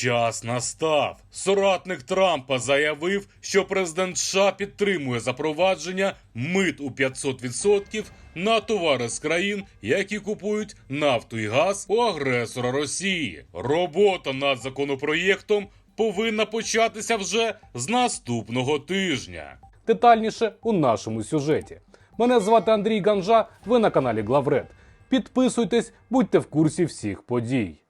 Час настав. Соратник Трампа заявив, що президент США підтримує запровадження мит у 500% на товари з країн, які купують нафту і газ у агресора Росії. Робота над законопроєктом повинна початися вже з наступного тижня. Детальніше у нашому сюжеті. Мене звати Андрій Ганжа. Ви на каналі Главред. Підписуйтесь, будьте в курсі всіх подій.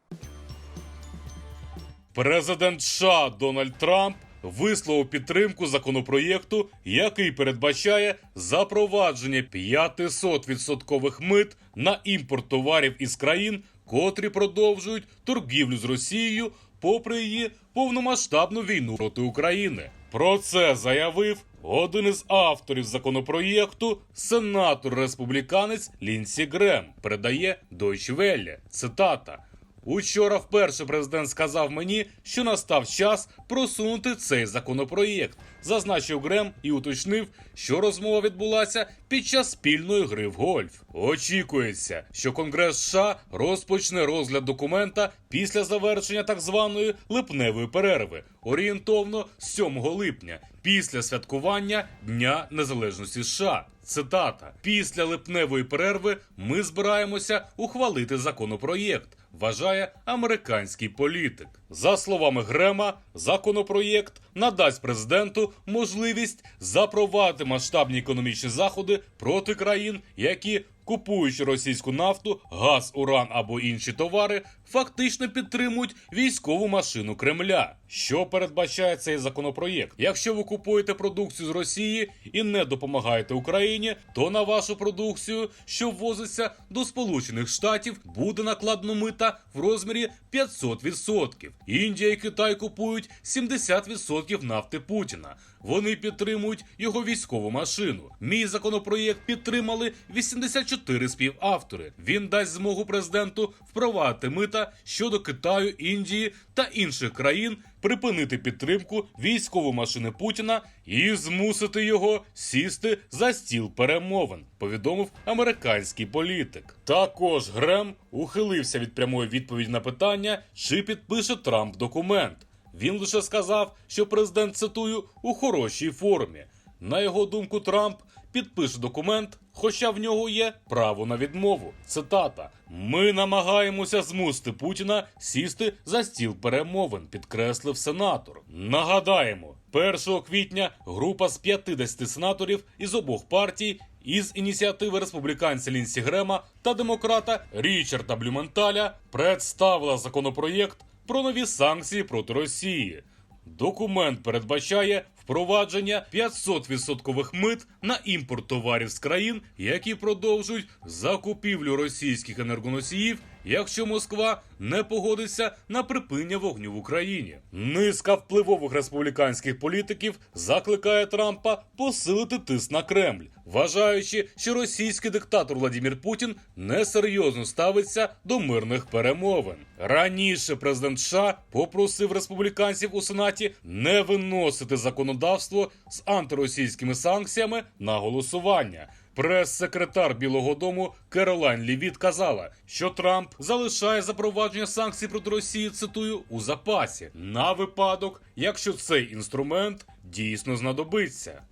Президент США Дональд Трамп висловив підтримку законопроєкту, який передбачає запровадження 500% мит на імпорт товарів із країн, котрі продовжують торгівлю з Росією, попри її повномасштабну війну проти України. Про це заявив один із авторів законопроєкту, сенатор республіканець Лінсі Грем, передає Deutsche Welle. Цитата. Учора вперше президент сказав мені, що настав час просунути цей законопроєкт. Зазначив Грем і уточнив, що розмова відбулася під час спільної гри в гольф. Очікується, що Конгрес США розпочне розгляд документа після завершення так званої липневої перерви, орієнтовно 7 липня, після святкування Дня Незалежності США. Цитата: після липневої перерви ми збираємося ухвалити законопроєкт. Вважає американський політик. За словами Грема, законопроєкт надасть президенту можливість запровадити масштабні економічні заходи проти країн, які купуючи російську нафту, газ, уран або інші товари, фактично підтримують військову машину Кремля. Що передбачає цей законопроєкт? Якщо ви купуєте продукцію з Росії і не допомагаєте Україні, то на вашу продукцію, що ввозиться до Сполучених Штатів, буде накладно мита в розмірі 500%. Індія і Китай купують 70% нафти Путіна. Вони підтримують його військову машину. Мій законопроєкт підтримали 84 співавтори. Він дасть змогу президенту впровадити мита щодо Китаю, Індії та інших країн, припинити підтримку військової машини Путіна і змусити його сісти за стіл перемовин. Повідомив американський політик. Також Грем ухилився від прямої відповіді на питання, чи підпише Трамп документ. Він лише сказав, що президент цитую у хорошій формі. На його думку, Трамп підпише документ, хоча в нього є право на відмову. Цитата: Ми намагаємося змусити Путіна сісти за стіл перемовин, підкреслив сенатор. Нагадаємо, 1 квітня група з 50 сенаторів із обох партій. Із ініціативи республіканця Лінсі Грема та демократа Річарда Блюменталя представила законопроєкт про нові санкції проти Росії. Документ передбачає впровадження 500% мит на імпорт товарів з країн, які продовжують закупівлю російських енергоносіїв, якщо Москва не погодиться на припинення вогню в Україні. Низка впливових республіканських політиків закликає Трампа посилити тиск на Кремль, вважаючи, що російський диктатор Владимир Путін несерйозно ставиться до мирних перемовин. Раніше президент США попросив республіканців у сенаті не виносити законодавство з антиросійськими санкціями на голосування. Прес-секретар Білого Дому Керолайн Лівіт казала, що Трамп залишає запровадження санкцій проти Росії, цитую, у запасі на випадок, якщо цей інструмент дійсно знадобиться.